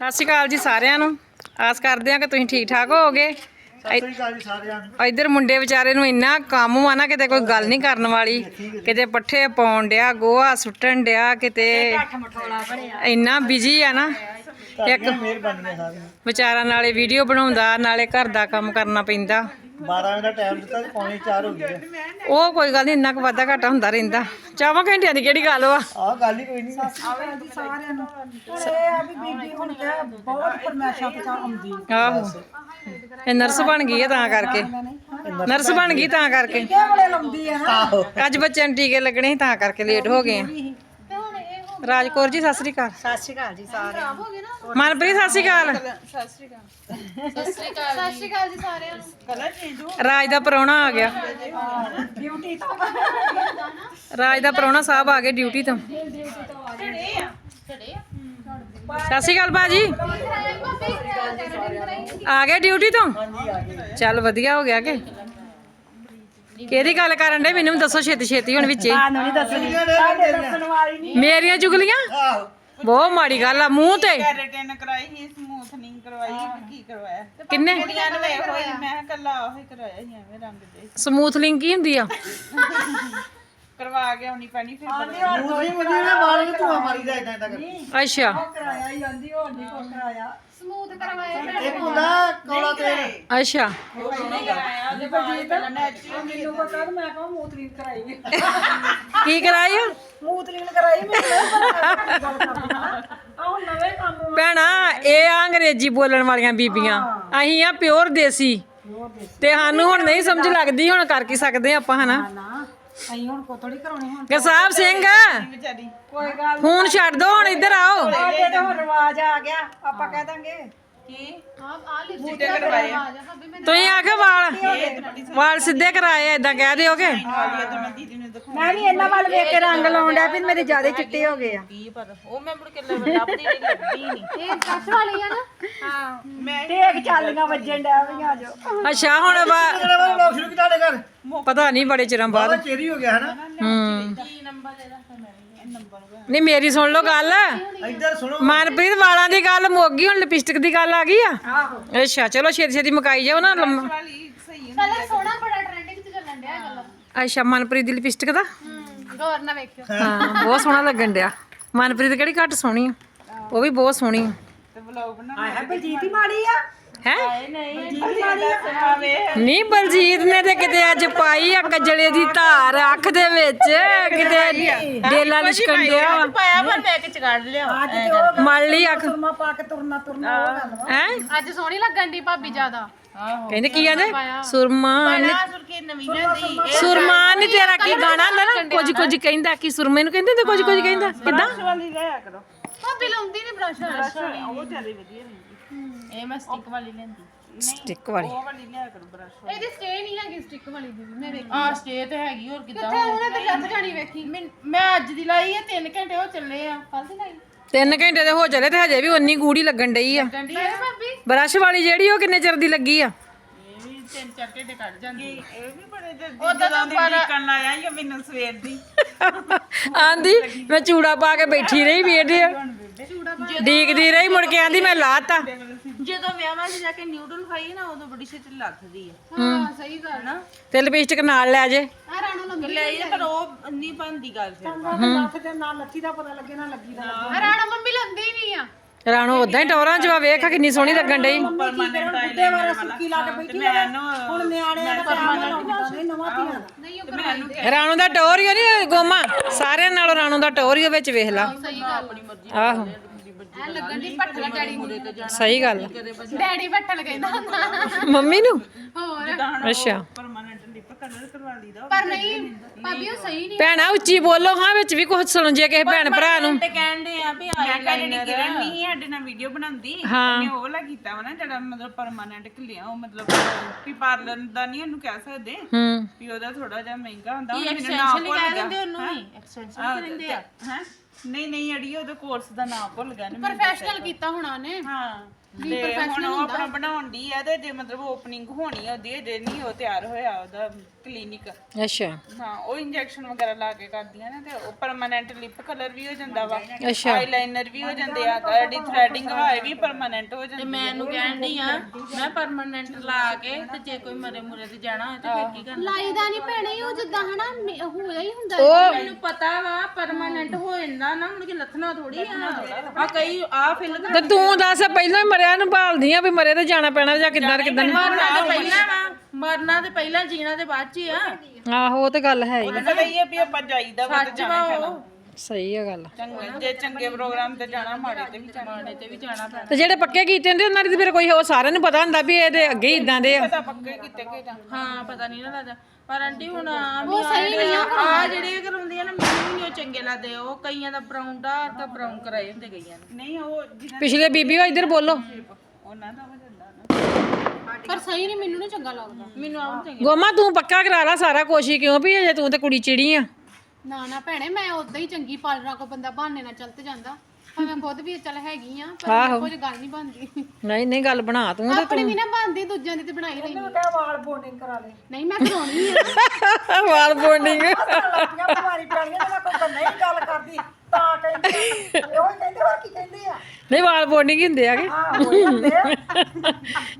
ਸਤਿ ਸ਼੍ਰੀ ਅਕਾਲ ਜੀ ਸਾਰਿਆਂ ਨੂੰ। ਆਸ ਕਰਦੇ ਹਾਂ ਕਿ ਤੁਸੀਂ ਠੀਕ ਠਾਕ ਹੋਵੋਗੇ। ਸਤਿ ਸ੍ਰੀ ਅਕਾਲ ਜੀ ਸਾਰਿਆਂ ਨੂੰ। ਇੱਧਰ ਮੁੰਡੇ ਵਿਚਾਰੇ ਨੂੰ ਇੰਨਾ ਕੰਮ ਆ ਨਾ ਕਿਤੇ ਕੋਈ ਗੱਲ ਨਹੀਂ ਕਰਨ ਵਾਲੀ। ਕਿਤੇ ਪੱਠੇ ਪਾਉਣ ਡਿਆ ਗੋਹਾ ਸੁੱਟਣ ਡਿਆ ਕਿਤੇ ਇੰਨਾ ਬਿਜ਼ੀ ਆ ਨਾ। ਇੱਕ ਵਿਚਾਰਾ ਨਾਲੇ ਵੀਡੀਓ ਬਣਾਉਂਦਾ ਨਾਲੇ ਘਰ ਦਾ ਕੰਮ ਕਰਨਾ ਪੈਂਦਾ। 12 ਵਜੇ ਦਾ ਟਾਈਮ ਦਿੱਤਾ ਤੇ ਪੌਣੇ 4 ਹੋ ਗਏ ਉਹ ਕੋਈ ਗੱਲ ਨਹੀਂ ਇੰਨਾ ਕੁ ਵਾਧਾ ਘਾਟਾ ਹੁੰਦਾ ਰਹਿੰਦਾ। ਚਾਵਾਂ ਘੰਟਿਆਂ ਦੀ ਕਿਹੜੀ ਗੱਲ ਵਾ? ਆਹ ਗੱਲ ਹੀ ਕੋਈ ਨਹੀਂ ਸਾਰਿਆਂ ਨੂੰ। ਪਰ ਇਹ ਆ ਵੀ ਬੀਬੀ ਹੁਣ ਤੇ ਬਹੁਤ ਫਰਮੈਸ਼ਾਂ ਤੇ ਆਉਂਦੀ ਆਹੋ। ਇਹ ਨਰਸ ਬਣ ਗਈ ਹੈ ਤਾਂ ਕਰਕੇ। ਨਰਸ ਬਣ ਗਈ ਤਾਂ ਕਰਕੇ। ਕਿਹੜੇ ਵੇਲੇ ਲਾਉਂਦੀ ਆ ਨਾ। ਆਹੋ। ਅੱਜ ਬੱਚਿਆਂ ਨੂੰ ਟੀਕੇ ਲੱਗਣੇ ਸੀ ਤਾਂ ਕਰਕੇ ਲੇਟ ਹੋ ਗਏ ਆ। ਰਾਜਕੌਰ ਜੀ ਸਤਿ ਸ੍ਰੀ ਅਕਾਲ। ਸਤਿ ਸ਼੍ਰੀ ਅਕਾਲ ਜੀ ਸਾਰਿਆਂ ਨੂੰ। ਮਨਪ੍ਰੀਤ ਸਤਿ ਸ੍ਰੀ ਅਕਾਲ। ਸਤਿ ਸ਼੍ਰੀ ਅਕਾਲ ਜੀ ਸਾਰਿਆਂ ਨੂੰ। ਰਾਜ ਦਾ ਪਰੌਣਾ ਆ ਗਿਆ। ਡਿਊਟੀ ਤੋਂ। ਰਾਜ ਦਾ ਪਰੌਣਾ ਸਾਹਿਬ ਆ ਗਏ ਡਿਊਟੀ ਤੋਂ। ਸਤਿ ਸ਼੍ਰੀ ਅਕਾਲ ਬਾਜੀ ਆ ਗਏ ਡਿਊਟੀ ਤੋਂ? ਚੱਲ ਵਧੀਆ ਹੋ ਗਿਆ ਕਿ? ਕਿਹਦੀ ਗੱਲ ਕਰਨ ਦੇ ਮੈਨੂੰ ਵੀ ਦੱਸੋ ਛੇਤੀ ਛੇਤੀ ਹੁਣ ਵਿੱਚੇ ਸਾਨੂੰ ਨਹੀਂ ਦੱਸਣੀ ਸਾਡੇ ਦੱਸਣ ਵਾਲੀ ਨਹੀਂ। ਮੇਰੀਆਂ ਚੁਗਲੀਆਂ? ਆਹੋ। ਬਹੁਤ ਮਾੜੀ ਗੱਲ ਆ ਮੂੰਹ ਤੇ। ਕੈਰੇਟਨ ਕਰਾਈ ਸੀ ਸਮੂਥਨਿੰਗ ਕਰਵਾਈ ਸੀ, ਕੀ ਕਰਵਾਇਆ? ਕਿੰਨੇ? ਕੁੜੀਆਂ ਨੂੰ ਇਹੋ ਹੀ ਮੈਂ ਕਿਹਾ ਕੱਲਾ ਉਹੀ ਕਰਵਾਇਆ ਸੀ ਐਵੇਂ ਰੰਗ ਦੇ। ਸਮੂਥਲਿੰਗ ਕੀ ਹੁੰਦੀ ਆ। ਕਰਵਾ ਕੇ ਆਉਣੀ ਪੈਣੀ ਫਿਰ ਮੂੰਹ ਨਹੀਂ ਮੁੰਨੀ ਨੇ ਵਾਲ ਨੂੰ ਧੂਆ ਮਾਰੀ ਦਾ ਇਦਾਂ ਇਦਾਂ ਕਰਕੇ ਅੱਛਾ। ਕਰਾਇਆ ਹੀ ਜਾਂਦੀ ਹੋਰ ਨਹੀਂ ਕੋ ਕਰਾਇਆ। ਸਮੂਥ ਕਰਵਾਇਆ ਕੌਲਾ ਤੇਲ। ਅੱਛਾ। ਮੈਨੂੰ ਪਤਾ ਤੇ ਮੈਂ ਕਹਾਂ ਮੂਤਰੀਨ ਕਰਾਈ ਕੀ ਕਰਾਈ ਆ ਮੂਤਰੀਨ ਕਰਾਈ ਮੈਨੂੰ ਆਹ ਨਵੇਂ ਕੰਮ ਭੈਣਾ ਇਹ ਆ ਅੰਗਰੇਜ਼ੀ ਬੋਲਣ ਵਾਲੀਆਂ ਬੀਬੀਆਂ। ਅਸੀਂ ਆ ਪਿਓਰ ਦੇਸੀ। ਤੇ ਸਾਨੂੰ ਹੁਣ ਨਹੀਂ ਸਮਝ ਲੱਗਦੀ ਹੁਣ ਕਰ ਕੀ ਸਕਦੇ ਆਪਾਂ ਹਨਾ? ਨਾ ਅਸੀਂ ਹੁਣ ਕੋ ਥੋੜੀ ਕਰਾਉਣੀ ਹੁਣ ਗਸਾਬ ਸਿੰਘ। ਵਿਚਾਰੀ ਕੋਈ ਗੱਲ ਫੋਨ ਛੱਡ ਦੋ ਹੁਣ ਇੱਧਰ ਆਓ। ਸਾਡੇ ਤੇ ਹੁਣ ਰਿਵਾਜ ਆ ਗਿਆ ਆਪਾਂ ਕਹਿ ਦਾਂਗੇ। ਭਾਬੀ ਮੈਂ ਤੁਸੀਂ ਆਖੇ ਵਾਲ। ਵਾਲ ਸਿੱਧੇ ਕਰਾਏ ਕਹਿ ਦਿਓਗੇ ਵਾਲੀ ਤਾਂ ਮੈਂ ਦੀਦੀ ਨੂੰ ਦਿਖਾ ਮੈਂ ਵੀ ਇਹਨਾਂ ਵੱਲ ਵੇਖ ਕੇ ਰੰਗ ਲਾਉਣ ਡਿਆ ਵੀ ਮੇਰੇ ਜ਼ਿਆਦਾ ਚਿੱਟੇ ਹੋ ਗਏ ਆ। ਕੀ ਪਰ ਉਹ ਮੈਂ ਮੁੜ ਕੇ ਲੱਭਦੀ ਨਹੀਂ। ਲੱਭਦੀ ਨਹੀਂ ਇਹ ਕੱਚ ਵਾਲੀ ਆ ਨਾ। ਮੈਂ ਟੇਕ ਚਾਲੀਆਂ ਵੱਜਣ ਡਿਆ ਵੀ ਆ ਜਾਓ। ਅੱਛਾ ਹੁਣ ਵਾ- ਕਿਹੜਾ ਵਾਲਾ ਲੋਕ ਸ਼ੁਰੂ ਕੀਤਾ ਤੁਹਾਡੇ ਘਰ? ਪਤਾ ਨਹੀਂ ਬੜੇ ਚਿਰਾਂ ਬਾਅਦ। ਬਾਬਾ ਚੇਰੀ ਹੋ ਗਿਆ ਹਨਾ? ਹੂੰ। ਕੀ ਨੰਬਰ ਇਹਦਾ ਨੰਬਰ ਨਹੀਂ ਮੇਰੀ ਸੁਣ ਲਓ ਗੱਲ। ਇੱਧਰ ਸੁਣੋ। ਮਨਪ੍ਰੀਤ ਵਾਲਾਂ ਦੀ ਗੱਲ ਮੁੱਕ ਗਈ ਹੁਣ ਲਿਪਸਟਿਕ ਦੀ ਗੱਲ ਆ ਗਈ ਆ? ਅੱਛਾ ਚਲੋ ਛੇਤੀ ਛੇਤੀ ਮੁਕਾਈ ਜਾਓ ਨਾ ਲੰਮਾ ਵਾਲੀ ਸਹੀ ਕਲਰ ਸੋਹਣਾ ਬੜਾ ਟ੍ਰੈਂਡਿੰਗ ਤੇ ਚੱਲਣ ਡਿਆ ਇਹ ਕਲਰ ਅੱਛਾ ਮਨਪ੍ਰੀਤ ਦੀ ਲਿਪਸਟਿਕ ਦਾ? ਗੌਰ ਨਾਲ ਵੇਖਿਓ। ਹਾਂ ਬਹੁਤ ਸੋਹਣਾ ਲੱਗਣ ਡਿਆ। ਮਨਪ੍ਰੀਤ ਕਿਹੜੀ ਘੱਟ ਸੋਹਣੀ ਆ? ਉਹ ਵੀ ਬਹੁਤ ਸੋਹਣੀ ਆ। ਤੇ ਵਲੌਗ ਬਣਾ ਆਹ ਬਲਜੀਤ ਹੀ ਮਾੜੀ ਆ? ਹੈ? ਨਹੀਂ ਬਲਜੀਤ ਨੇ ਤੇ ਕਿਤੇ ਅੱਜ ਪਾਈ ਆ ਕਜਲੇ ਦੀ ਧਾਰ ਅੱਖ ਦੇ ਵਿੱਚ। ਕਿਤੇ ਡੇਲਾ ਲਿਸ਼ਕਣ ਡਿਆ ਵਾ। ਪਾਇਆ ਪਰ ਮੈਂ ਕਿ ਚਗੜ ਲਿਆ। ਅੱਜ ਤੇ ਉਹ ਮਲ ਲਈ ਅੱਖ। ਸੁਰਮਾ ਪਾ ਕੇ ਤੁਰਨਾ ਤੁਰਨਾ ਉਹ ਗੱਲ ਵਾ। ਹੈ? ਅੱਜ ਸੋਹਣੀ ਲੱਗਣ ਦੀ ਭਾਬੀ ਜ਼ਿਆਦਾ। ਕਹਿੰਦੇ ਕੀ ਕਹਿੰਦੇ? ਸੁਰਮਾ ਨੀ- ਨਵੀਂ ਸੁਰਮਾ ਨਹੀਂ ਤੇਰਾ ਕੀ ਗਾਣਾ ਹੁੰਦਾ ਨਾ? ਕੁਝ ਕੁਝ ਕਹਿੰਦਾ ਕੀ ਸੁਰਮੇ ਨੂੰ ਕਹਿੰਦੇ ਤੇ ਕੁਝ ਕੁਝ ਕਹਿੰਦਾ। ਕਿਦਾਂ? ਵਾਲੀ ਲਿਆ ਕਰੋ। ਭਾਬੀ ਲਾਉਂਦੀ ਨਹੀਂ ਬ੍ਰਸ਼। ਉਹ ਜ਼ਿਆਦਾ ਵਧੀਆ ਰਹਿੰਦੀ ਇਹ ਮੈਂ ਸਟਿਕ ਵਾਲੀ ਲੈਂਦੀ ਸਟਿਕ ਵਾਲੀ। ਉਹ ਵਾਲੀ ਲਿਆ ਕਰੋ ਬ੍ਰਸ਼ ਇਹਦੀ ਸਟੇ ਨਹੀਂ ਹੈਗੀ ਸਟਿਕ ਵਾਲੀ ਦੀ ਵੀ, ਮੈਂ ਵੇਖੀ ਆ ਸਟੇ ਤੇ ਹੈਗੀ ਹੋਰ ਕਿਦਾਂ? ਕਿੱਥੇ ਉਹਨੇ ਤੇ ਜੱਤ ਜਾਣੀ ਵੇਖੀ। ਮੈਂ ਅੱਜ ਦੀ ਲਾਈ ਆ 3 ਘੰਟੇ ਹੋ ਚੱਲੇ ਆ। ਕੱਲ ਦੀ ਲਾਈ। ਤਿੰਨ ਘੰਟੇ ਦੇ ਹੋ ਚਲੇ ਤੇ ਹਜੇ ਵੀ ਉਨੀ ਗੂੜੀ ਲੱਗਣ ਡਈ ਆ। ਹੈ ਭਾਬੀ। ਬਰਸ਼ ਵਾਲੀ ਜਿਹੜੀ ਉਹ ਕਿੰਨੇ ਚਿਰ ਦੀ ਲੱਗੀ ਆ? ਇਹ ਵੀ 3-4 ਘੰਟੇ ਕੱਢ ਜਾਂਦੀ ਇਹ ਵੀ ਬੜੇ ਜਲਦੀ ਉਹਦਾ ਦੀ ਡੀਕਣ ਲਾਇਆ ਜਾਂ ਮੈਨੂੰ ਸਵੇਰ ਦੀ। ਆਂਦੀ ਮੈਂ ਚੂੜਾ ਪਾ ਕੇ ਬੈਠੀ ਰਹੀ ਵੇਡੇ ਡੀਕਦੀ ਰਹੀ ਮੁੜ ਕੇ ਆਂਦੀ ਮੈਂ ਲਾਤਾ। ਜਦੋਂ ਵਿਆਹਾਂ 'ਚ ਜਾ ਕੇ ਨਿਊਡਲ ਖਾਈ ਨਾ ਉਦੋਂ ਬੜੀ ਛੇਤੀ ਲੱਗਦੀ ਆ। ਹਾਂ ਸਹੀ ਗੱਲ। ਆ ਤੇ ਲਿਪਸਟਿਕ ਨਾਲ ਲੈ ਜੇ। ਆ ਰਾਣੋ ਲੰਬੀ ਲੈ ਇਹ ਪਰ ਉਹ ਨਹੀਂ ਬਣਦੀ ਗੱਲ ਫਿਰ। ਲੱਥ ਤੇ ਨਾ ਲੱਥੀ ਦਾ ਪਤਾ ਲੱਗੇ ਨਾ ਲੱਗੀ ਦਾ ਆ ਰਾਣੋ ਮੰਮੀ ਲੰਦੀ ਹੀ ਨਹੀਂ ਆ। ਰਾਣੋ ਉਦਾਂ ਹੀ ਟੌਰਾਂ ਚ ਵਾ ਵੇਖ ਕਿੰਨੀ ਸੋਹਣੀ ਲੱਗਣ ਡਈ। ਪਰਮਾਨੈਂਟ ਬੁੱਢੇ ਵਾਲਾ ਸੁੱਕੀ ਲਾ ਕੇ ਬੈਠੀ ਆ ਹੁਣ ਨਿਆਣਿਆਂ ਦਾ ਟਾਈਮ ਲਾਉਂਦਾ ਨਹੀਂ ਨਵਾਂ ਧੀਆਂ ਦਾ। ਨਹੀਂ ਉਹ ਕਰਵਾਈ ਰਾਣੋ ਦਾ ਟੌਰੀਓ ਨਹੀਂ ਗੋਮਾ। ਸਾਰਿਆਂ ਨਾਲੋਂ ਰਾਣੋ ਦਾ ਟੌਰੀਓ ਵਿੱਚ ਵੇਖ ਲਾ। ਸਹੀ ਗੱਲ ਆਪਣੀ ਮਰਜ਼ੀ ਆਹੋ। ਐ ਲੱਗਣ ਦੀ ਭੱਟਲ ਡੈਡੀ ਨੂੰ। ਸਹੀ ਗੱਲ। ਡੈਡੀ ਭੱਟਲ ਕਹਿੰਦਾ ਹੁੰਦਾ। ਮੰਮੀ ਨੂੰ? ਹੋਰ। ਅੱਛਾ। ਪਰਮਾਨੈਂਟ ਲਿਪ ਕਲਰ ਕਰਵਾ ਲਈਦਾ ਪਰ ਨਹੀਂ ਭਾਬੀ ਉਹ ਸਹੀ ਨਹੀਂ ਭੈਣਾ ਉੱਚੀ ਬੋਲੋ ਹਾਂ ਵਿੱਚ ਵੀ ਕੁਝ ਸੁਣ ਜੇ ਕਿਸੇ ਭੈਣ ਭਰਾ ਨੂੰ। ਤੇ ਕਹਿੰਦੇ ਆ ਵੀ ਆਈ ਲਾਈਨਰ ਕਿਰਨ ਨਹੀਂ ਸਾਡੇ ਨਾਲ ਵੀਡੀਓ ਬਣਾਉਂਦੀ। ਉਹਨੇ ਉਹ ਵਾਲਾ ਕੀਤਾ ਵਾ ਨਾ ਜਿਹੜਾ ਮਤਲਬ ਪਰਮਾਨੈਂਟ ਘਲਿਆ ਉਹ ਮਤਲਬ ਵੀ ਪਾਰਲਰ ਦਾ ਨਹੀਂ ਉਹਨੂੰ ਕਹਿ ਸਕਦੇ। ਹੂੰ। ਵੀ ਉਹਦਾ ਥੋੜਾ ਜਿਹਾ ਮਹਿੰਗਾ ਹੁੰਦਾ ਉਹ ਮੈਨੂੰ ਨਾਮ ਭੁੱਲ ਗਿਆ। ਉਹਨੂੰ ਹੀ? ਐਕਸਟੈਂਸ਼ਨ ਕਹਿੰਦੇ ਆ। ਹੈ? ਨਹੀਂ ਨਹੀਂ ਅੜੀ ਉਹਦੇ ਕੋਰਸ ਦਾ ਨਾਮ ਭੁੱਲ ਗਿਆ ਨੇ ਮੈਨੂੰ ਪ੍ਰੋਫੈਸ਼ਨਲ ਕੀਤਾ ਹੋਣਾ ਨੇ ਹਾਂ। ਤੇ ਹੁਣ ਉਹ ਆਪਣਾ ਬਣਾਉਣ ਦੀ ਆ ਤੇ ਜੇ ਮਤਲਬ ਓਪਨਿੰਗ ਹੋਣੀ ਆ ਉਹਦੀ ਜੇ ਨਹੀਂ ਉਹ ਤਿਆਰ ਹੋਇਆ ਉਹਦਾ ਕਲੀਨਿਕ ਅੱਛਾ। ਹਾਂ ਉਹ ਇੰਜੈਕਸ਼ਨ ਵਗੈਰਾ ਲਾ ਕੇ ਕਰਦੀਆਂ ਨੇ ਤੇ ਉਹ ਪਰਮਾਨੈਂਟ ਲਿਪ ਕਲਰ ਵੀ ਹੋ ਜਾਂਦਾ ਵਾ। ਅੱਛਾ। ਆਈਲਾਈਨਰ ਵੀ ਹੋ ਜਾਂਦੇ ਆ ਤੁਹਾਡੀ ਥ੍ਰੈਡਿੰਗ ਹੋਏ ਵੀ ਪਰਮਾਨੈਂਟ ਹੋ ਜਾਂਦੀ ਮੈਂ ਇਹਨੂੰ ਕਹਿਣ ਡਈ ਆ ਮੈਂ ਪਰਮਨੈਂਟ ਲਾ ਕੇ ਤੇ ਜੇ ਕੋਈ ਮਰੇ ਮੁਰੇ ਤੇ ਜਾਣਾ ਹੋਏ ਤੇ ਫਿਰ ਕੀ ਕਰਨਾ? ਲਾਈ ਦਾ ਨਹੀਂ ਭੈਣੇ ਉਹ ਜਿੱਦਾਂ ਹਨਾ ਮੇ- ਹੋਇਆ ਹੀ ਹੁੰਦਾ। ਮੈਨੂੰ ਪਤਾ ਵਾ ਪਰਮਨੈਂਟ ਹੋ ਜਾਂਦਾ ਨਾ ਕੇ ਲੱਥਣਾ ਥੋੜੀ ਆ। ਆ। ਕਈ ਆ ਫਿਲ ਤੇ ਤੂੰ ਦੱਸ ਪਹਿਲਾਂ ਹੀ ਮਰਿਆ ਨੂੰ ਭਾਲਦੀ ਆ ਵੀ ਮਰੇ ਤੇ ਜਾਣਾ ਪੈਣਾ ਜਾਂ ਕਿੱਦਾਂ ਕਿੱਦਾਂ ਨੀ? ਮਰਨਾ? ਤੇ ਪਹਿਲਾਂ ਵਾ ਮਰਨਾ ਤੇ ਪਹਿਲਾਂ ਜੀਣਾ ਤੇ ਬਾਅਦ ਚ ਹੀ ਆ। ਆਹੋ ਉਹ ਤੇ ਗੱਲ ਹੈ ਹੀ। ਉਹਨੂੰ ਹੀ ਆ ਵੀ ਆਪਾਂ ਜਾਈਦਾ ਵਾ ਤੇ ਜਾਣਾ ਪੈਣਾ। ਸਹੀ ਆ ਗੱਲ। ਚੰਗੇ ਜੇ ਚੰਗੇ ਪ੍ਰੋਗਰਾਮ ਤੇ ਜਾਣਾ ਮਾੜੇ ਤੇ ਵੀ ਜਾਣਾ। ਮਾੜੇ ਤੇ ਵੀ ਜਾਣਾ ਪੈਣਾ। ਤੇ ਜਿਹੜੇ ਪੱਕੇ ਕੀਤੇ ਹੁੰਦੇ ਉਹਨਾਂ ਦੀ ਤਾਂ ਫਿਰ ਕੋਈ ਉਹ ਸਾਰਿਆਂ ਨੂੰ ਪਤਾ ਹੁੰਦਾ ਵੀ ਇਹਦੇ ਅੱਗੇ ਹੀ ਇਦਾਂ ਦੇ ਆ। ਪਤਾ ਪੱਕੇ ਕਿਤੇ ਕਿ ਜਾਂ। ਹਾਂ ਪਤਾ ਨਹੀਂ ਨਾ ਲੱਗਦਾ। ਪਰ ਆਂਟੀ ਹੁਣ ਆ ਵੀ ਆ ਜਿਹੜੇ ਕਰਾਉਂਦੀਆਂ ਨਾ ਮੈਨੂੰ ਨਹੀਂ ਉਹ ਚੰਗੇ ਲੱਗਦੇ। ਉਹ ਕਈਆਂ ਦਾ ਬਰਾਊਨ ਡਾਰਕ ਬਰਾਊਨ ਕਰਾਏ ਹੁੰਦੇ ਕਈਆਂ ਨੇ ਨਹੀਂ ਉਹ ਪਿਛਲੇ ਬੀਬੀ ਉਹ ਇੱਧਰ ਬੋਲੋ। ਉਹਨਾਂ ਦਾ ਹੋ ਪਰ ਸਹੀ ਨਹੀਂ ਮੈਨੂੰ ਨਹੀਂ ਚੰਗਾ ਲੱਗਦਾ। ਮੈਨੂੰ ਆਉਂ ਚੰਗੇ ਗੋਮਾ ਤੂੰ ਪੱਕਾ ਕਰਾ ਲਾ ਸਾਰਾ ਕੋਸ਼ਿਸ਼ ਕਿਉਂ ਵੀ ਅਜੇ ਤੂੰ ਤੇ ਕੁੜੀ ਚਿੜੀ ਆ? ਨਾ ਨਾ ਭੈਣੇ ਮੈਂ ਉਦਾਂ ਹੀ ਚੰਗੀ ਪਾਲਣਾ ਕੋ ਬੰਦਾ ਬਹਾਨੇ ਨਾਲ ਚੱਲ ਤੇ ਜਾਂਦਾ। ਪਰ ਮੈਂ ਖੁਦ ਵੀ ਚੱਲ ਹੈਗੀ ਆ ਪਰ ਕੁਝ ਗੱਲ ਨਹੀਂ ਬਣਦੀ। ਨਹੀਂ ਨਹੀਂ ਗੱਲ ਬਣਾ ਤੂੰ ਤੇ ਆਪਣੀ ਵੀ ਨਾ ਬਣਦੀ ਦੂਜਿਆਂ ਦੀ ਤੇ ਬਣਾਈ ਲੈਣੀ ਕਿਆ ਵਾਲ ਬੋਨਿੰਗ ਕਰਾ ਲੈ ਨਹੀਂ ਮੈਂ ਕਰਾਉਣੀ ਆ। ਵਾਲ ਬੋਂਡਿੰਗ ਲੱਪੀਆਂ ਬਿਮਾਰੀ ਪੈਣੀਆਂ ਤੇ ਮੈਂ ਕੋਈ ਗੱਲ ਨਹੀਂ ਗੱਲ ਕਰਦੀ ਤਾਂ ਕਹਿੰਦੇ ਉਹ ਹੀ ਕਹਿੰਦੇ ਹੋਰ ਕੀ ਕਹਿੰਦੇ ਆ? ਨਹੀਂ ਵਾਲ ਬੋਂਡਿੰਗ ਹੁੰਦੇ ਆਗੇ ਹਾਂ ਹੋ ਜਾਂਦੇ ਆ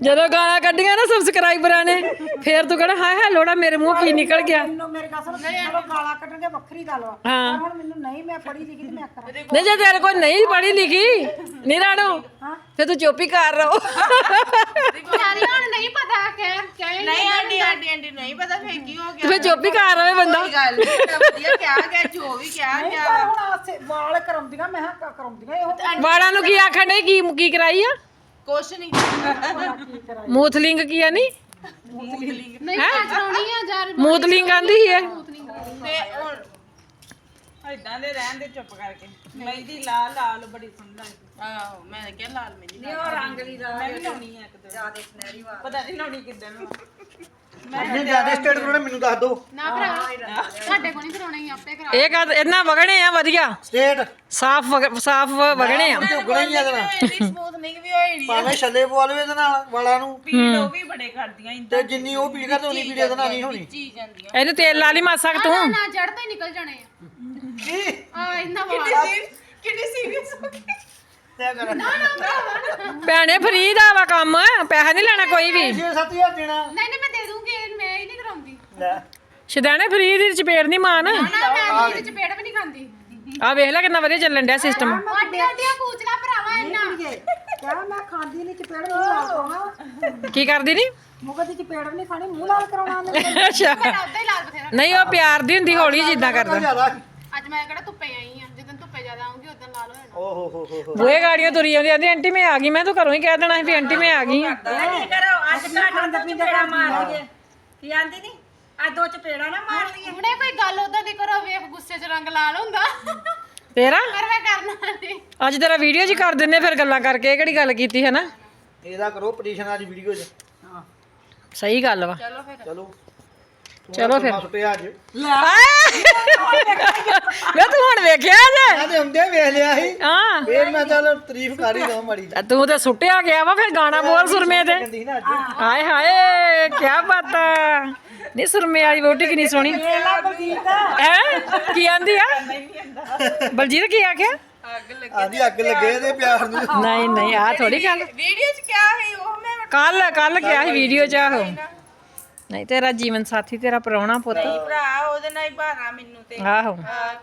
ਜਦੋਂ ਗਾਲਾਂ ਕੱਢੀਆਂ ਨਾ ਸਬਸਕ੍ਰਾਈਬਰਾਂ ਨੇ ਫੇਰ ਤੂੰ ਕਹਣਾ ਹਾਏ ਹਾਏ ਲੋੜਾ ਮੇਰੇ ਮੂੰਹ ਕੀ ਨਿਕਲ ਗਿਆ। ਮੈਨੂੰ ਮੇਰੇ ਸੁਣ ਚਲੋ ਗਾਲਾਂ ਕੱਢਣਗੇ ਵੱਖਰੀ ਗੱਲ ਹਾਂ। ਪਰ ਹੁਣ ਮੈਨੂੰ ਨਹੀਂ ਮੈਂ ਪੜ੍ਹੀ ਲਿਖੀ ਤੇ ਮੈਂ ਕਰਾਂ। ਨਹੀਂ ਜੇ ਤੇਰੇ ਕੋਲ ਨਹੀਂ ਪੜ੍ਹੀ ਲਿਖੀ ਨਹੀਂ ਰਾਣੋ ਫੇ ਤੂੰ ਚੁੱਪ ਹੀ ਕਰ ਰਹੋ ਵਿਚਾਰੀ ਹੁਣ ਨਹੀਂ ਪਤਾ ਕਹਿ ਨਹੀਂ ਆਂਟੀ ਆਂਟੀ ਆਂਟੀ ਨਹੀਂ ਪਤਾ ਫੇਰ ਕੀ ਹੋ ਗਿਆ। ਫੇ ਚੁੱਪ ਹੀ ਕਰ ਰਵੇ ਬੰਦਾ। ਕੋਈ ਗੱਲ ਨਹੀਂ ਵਧੀਆ ਕਿਹਾ ਗਿਆ ਜੋ ਵੀ ਕਿਹਾ ਨਹੀਂ ਪਰ ਹੁਣ ਆਸੇ ਵਾਲ ਕਰਾਉਂਦੀਆਂ ਮੈਂ ਕਿਹਾ ਕਰਾਉਂਦੀਆਂ ਇਹੋ ਵਾਲਾਂ ਨੂੰ ਕੀ ਆਖਣ ਨੇ ਕੀ ਕੀ ਕਰਾਈ ਆ? ਕੁਛ ਨਹੀਂ ਮੂਥਲਿੰਗ ਕੀ ਆ ਨਹੀਂ ਨਹੀਂ ਮੈਂ ਕਰਾਉਣੀ ਆ ਯਾਰ। ਮੂਥਲਿੰਗ ਆਂਦੀ ਹੀ ਹੈ ਤੇ ਹੁਣ ਇਦਾਂ ਦੇ ਰਹਿਣ ਦੇ ਚੁੱਪ ਕਰਕੇ। ਮਹਿੰਦੀ ਲਾਲ ਲਾਲ ਬੜੀ ਸੁੰਦਰ ਆਹੋ ਮੈਂ ਕਿਹਾ ਲਾਲ ਮੇਰੀ ਮੈਂ ਵੀ ਲਾਉਣੀ ਆ ਇੱਕ ਦਿਨ ਜ਼ਿਆਦਾ ਸੁਨਹਿਰੀ ਵਾ ਪਤਾ ਨਹੀਂ ਲਾਉਣੀ ਕਿੱਦਾਂ ਨੂੰ ਜੇ ਜ਼ਿਆਦਾ ਸਟੇਟ ਕਰੋਣਾ ਮੈਨੂੰ ਦੱਸ ਦਿਓ ਨਾ ਭਰਾ ਸਾਡੇ ਕੋਲ ਨਹੀਂ ਕਰਾਉਣਾ ਹੀ ਆਪੇ ਕਰਾ ਇਹ ਕਦ ਇਹਨਾਂ ਵਗਣੇ ਆ ਵਧੀਆ। ਸਟੇਟ ਸਾਫ਼ ਵਗ- ਸਾਫ਼ ਵਗਣੇ ਆ। ਝੁਕਣਾ ਹੀ ਇਹਦੇ ਨਾਲ। ਸਮੂਥਨਿੰਗ ਵੀ ਹੋਈ ਨਹੀਂ ਭਾਵੇਂ ਛੱਲੇ ਪਵਾਲਵੇ ਇਹਦੇ ਨਾਲ ਵਾਲਾਂ ਨੂੰ। ਪੀੜ ਉਹ ਵੀ ਬੜੇ ਕਰਦੀਆਂ ਇੰਦਾਂ ਤੇ ਜਿੰਨੀ ਉਹ ਪੀੜ ਕਰਦੇ ਉਨੀ ਪੀੜ ਇਹਦੇ ਨਾਲ ਨਹੀਂ ਹੋਣੀ। ਜਾਂਦੀਆਂ। ਇਹਨੂੰ ਤੇਲ ਲਾ ਲਈ ਮਾਸਾ ਕੁ ਨਾ ਤੂੰ ਨਾ ਜੜ ਤੋਂ ਹੀ ਨਿਕਲ ਜਾਣੇ ਆ। ਕੀ? ਆ ਇੰਨਾ ਵਾਲਾ। ਕਿੰਨੀ ਸੀਰੀਅਸ ਹੋ ਗਈ। ਤੇ ਕਰ। ਭੈਣੇ ਫਰੀ ਦਾ ਵਾ ਕੰਮ ਪੈਸਾ ਨਹੀਂ ਲੈਣਾ ਕੋਈ ਵੀ। 6-7000 ਦੇਣਾ। ਨਹੀਂ ਨਹੀਂ ਮੈਂ ਦੇ ਦੂੰਗੀ ਮੈਂ ਹੀ ਨਹੀਂ ਕਰਾਉਂਦੀ ਲੈ। ਸ਼ਦਾਨੇ ਫਰੀ ਦੀ ਚਪੇੜ ਨਹੀਂ ਮਾਨ। ਨਾ ਮੈਂ ਇਹਦੇ ਚ ਪੇੜ ਵੀ ਨਹੀਂ ਖਾਂਦੀ। ਆ ਵੇਖ ਲੈ ਕਿੰਨਾ ਵਧੀਆ ਚੱਲਣ ਡਿਆ ਸਿਸਟਮ ਅੱਡੇ ਅੱਡੇ ਪੂਛ ਲੈ ਭਰਾਵਾ ਇੰਨਾ। ਕਿਆ ਮੈਂ ਖਾਂਦੀ ਨਹੀਂ ਚਪੇੜ ਮੂੰਹ ਲਾਲ ਕਰਾਉਣਾ ਕੀ ਕਰਦੀ ਨਹੀਂ ਮੁਗਲ ਦੀ ਚਪੇੜ ਵੀ ਨਹੀਂ ਖਾਣੀ ਮੂੰਹ ਲਾਲ ਕਰਾਉਣਾ ਉਹਨੇ। ਅੱਛਾ। ਮੇਰਾ ਉੱਤੇ ਹੀ ਲਾਲ ਬਥੇਰਾ ਨਹੀਂ ਉਹ ਪਿਆਰ ਦੀ ਹੁੰਦੀ ਹੌਲੀ ਜਿੱਦਾਂ ਕਰਦਾ। ਜ਼ਿਆਦਾ। ਅੱਜ ਮੈਂ ਕਿਹੜਾ ਧੁੱਪੇ ਆਈ ਆ ਜਦੋਂ ਧੁੱਪੇ ਜ਼ਿਆਦਾ ਆਉਂਗੀ ਉਦੋਂ ਲਾਲ ਹੋ ਜਾਣਾ। ਓ ਹੋ ਹੋ ਹੋ ਹੋ। ਬੂਹੇ ਗਾੜੀਆਂ ਤੁਰੀ ਜਾਂਦੀ ਆਂਦੀ ਆਂਟੀ ਮੈਂ ਆ ਗਈ ਮੈਂ ਤੂੰ ਘਰੋਂ ਹੀ ਕਹਿ ਦੇਣਾ ਸੀ ਵੀ ਆਂਟੀ ਮੈਂ ਆ ਗਈ ਆ। ਖਾਂਦੇ ਪੀਂਦੇ ਕਰ ਮਾਰ ਲਈਏ। ਕੀ ਆਂਦੀ ਨਹੀਂ ਆ ਦੋ ਚਪੇੜਾ ਨਾ ਮਾਰ ਲਈਏ ਹੁਣੇ ਕੋਈ ਗੱਲ ਉਦਾਂ ਦੀ ਕਰੋ ਵੇਖ ਗੁੱਸੇ 'ਚ ਰੰਗ ਲਾਲ ਹੁੰਦਾ। ਤੇਰਾ? ਪਰ ਮੈਂ ਕਰਨਾ ਨਹੀਂ ਅੱਜ ਤੇਰਾ ਵੀਡੀਓ ਜੀ ਕਰ ਦਿੰਨੇ ਫਿਰ ਗੱਲਾਂ ਕਰਕੇ ਇਹ ਕਿਹੜੀ ਗੱਲ ਕੀਤੀ ਹੈ ਨਾ ਇਹਦਾ ਕਰੋ ਪਟੀਸ਼ਨ ਅੱਜ ਵੀਡੀਓ 'ਚ। ਸਹੀ ਗੱਲ ਵਾ। ਚਲੋ ਚਲੋ। ਫਿਰ। ਸੁੱਟਿਆ ਅੱਜ। ਵੇ ਤੂੰ ਹੁਣ ਵੇਖਿਆ ਜੇ? ਮੈਂ ਤੇ ਹੁੰਦੇ ਵੇਖ ਲਿਆ ਸੀ। ਹਾਂ। ਫੇਰ ਮੈਂ ਚੱਲ ਤਾਰੀਫ ਕਰ ਹੀ ਦਵਾਂ ਮਾੜੀ ਤੇ ਤੂੰ ਤੇ ਸੁੱਟਿਆ ਗਿਆ ਵਾ ਫਿਰ ਗਾਣਾ ਬੋਲ ਸੁਰਮੇ ਤੇ। ਕਹਿੰਦੀ ਸੀ ਨਾ ਅੱਜ ਹਾਏ ਹਾਏ ਕੀ ਬਾਤ ਆ। ਨਹੀਂ ਸੁਰਮੇ ਵਾਲੀ ਵੋਟੀ ਕਿੰਨੀ ਸੋਹਣੀ। ਹੈ? ਕੀ ਆਂਦੀ ਆ? ਬਲਜੀਤ ਕੀ ਆਖਿਆ? ਆਦੀ ਅੱਗ ਲੱਗੇ ਇਹਦੇ ਪਿਆਰ ਨੂੰ। ਨਹੀਂ ਨਹੀਂ ਆ ਥੋੜੀ ਗੱਲ। ਵੀਡੀਓ 'ਚ ਕਿਹਾ ਸੀ ਉਹ ਮੈਂ ਕੱਲ ਕੱਲ ਕਿਹਾ ਸੀ ਵੀਡੀਓ ਚ ਆਹੋ। ਨਹੀਂ ਤੇਰਾ ਜੀਵਨ ਸਾਥੀ ਤੇਰਾ ਪ੍ਰਾਹੁਣਾ ਪੁੱਤ। ਭਰਾ ਉਹਦੇ ਨਾਲ ਹੀ ਭਾਰਾ ਮੈਨੂੰ ਤੇ। ਆਹੋ।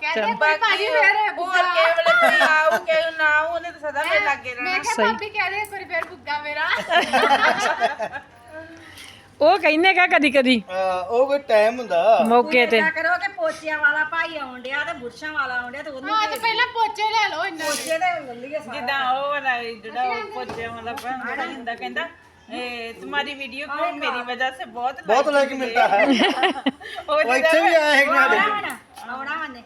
ਕਹਿੰਦੇ ਭਾਜੀ ਫੇਰ ਕਿਸੇ ਵੇਲੇ ਕੋਈ ਆਊ ਕਿ ਨਾ ਉਹਨੇ ਤਾਂ ਸਦਾ ਮੇਰੇ ਲਾਗੇ ਰਹਿਣਾ ਮੈਂ ਕਿਹਾ ਭਾਬੀ ਕਹਿ ਦੇ ਕੋਈ ਫੇਰ ਬੁੱਗਾ ਮੇਰਾ। ਉਹ ਕਹਿੰਦੇ ਕਾ ਕਦੀ ਕਦੀ? ਹਾਂ, ਉਹ ਕੋਈ ਟਾਈਮ ਹੁੰਦਾ। ਮੌਕੇ ਤੇ। ਏਦਾਂ ਕਰੋ ਕਿ ਪੋਚਿਆਂ ਵਾਲਾ ਭਾਈ ਆਉਣ ਡਿਆ ਤੇ ਬੁਰਸ਼ਾਂ ਵਾਲਾ ਆਉਣ ਡਿਆ ਤੇ ਉਹਨੂੰ ਹਾਂ ਤੇ ਪਹਿਲਾਂ ਪੋਚੇ ਲੈ ਲਓ ਇੰਨਾ ਪੋਚੇ ਤੇ ਲੰਲੀਏ ਸਾਰਾ। ਜਿੱਦਾਂ ਉਹ ਵਾਲਾ ਇਹ ਜਿਹੜਾ ਉਹ ਪੁੱਛਿਆ ਵਾਲਾ ਭੈਣ ਜਿਹੜਾ ਹੁੰਦਾ ਕਹਿੰਦਾ ਇਹ ਤੁਹਾਡੀ ਵੀਡੀਓ ਕੋ ਮੇਰੀ ਵਜ੍ਹਾ ਸੇ ਬਹੁਤ ਬਹੁਤ ਲਾਈਕ ਮਿਲਦਾ ਹੈ। ਉਹ ਉਹ ਇੱਥੇ ਵੀ ਆਇਆ ਹੈ ਕਿ ਨਾ ਦੇਖੋ। ਆਉਣਾ ਆਉਣਾ ਮੰਨੇ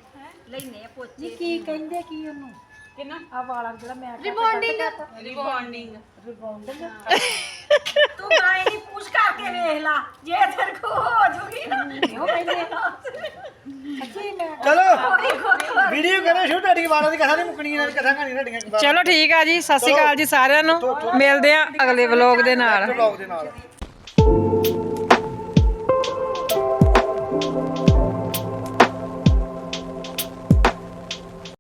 ਲੈਨੇ ਆ ਪੋਚੇ। ਕੀ ਕਹਿੰਦੇ ਕੀ ਉਹਨੂੰ? ਕਿੰਨਾ? ਆ ਵਾਲਾਂ ਨੂੰ ਜਿਹੜਾ ਮੈਂ ਰਿਬੌਂਡਿੰਗ ਰਿਬੌਂਡਿੰਗ ਰਿਬੌਂਡਿੰਗ ਤੂੰ ਗਾਇ ਨਹੀਂ ਪੁੱਛ ਕਰਕੇ ਵੇਖ ਲਾ ਜੇ ਤੇਰੇ ਕੋ ਹੋ ਜੂਗੀ ਨਾ। ਉਹ ਕਹਿੰਦੇ ਚਲੋ ਵੀਡੀਓ ਕਰੋ ਸ਼ੁਰੂ ਤੁਹਾਡੀ ਵਾਲਾਂ ਦੀ ਕਥਾ ਨਹੀਂ ਮੁੱਕਣੀ ਇਹਨਾਂ ਦੀ ਕਥਾ ਕਹਾਣੀ ਤੁਹਾਡੀਆਂ ਚਲੋ ਠੀਕ ਆ ਜੀ ਸਤਿ ਸ਼੍ਰੀ ਅਕਾਲ ਜੀ ਸਾਰਿਆਂ ਨੂੰ। ਮਿਲਦੇ ਆ ਅਗਲੇ ਵਲੋਗ ਦੇ ਨਾਲ। ਵਲੌਗ ਦੇ ਨਾਲ।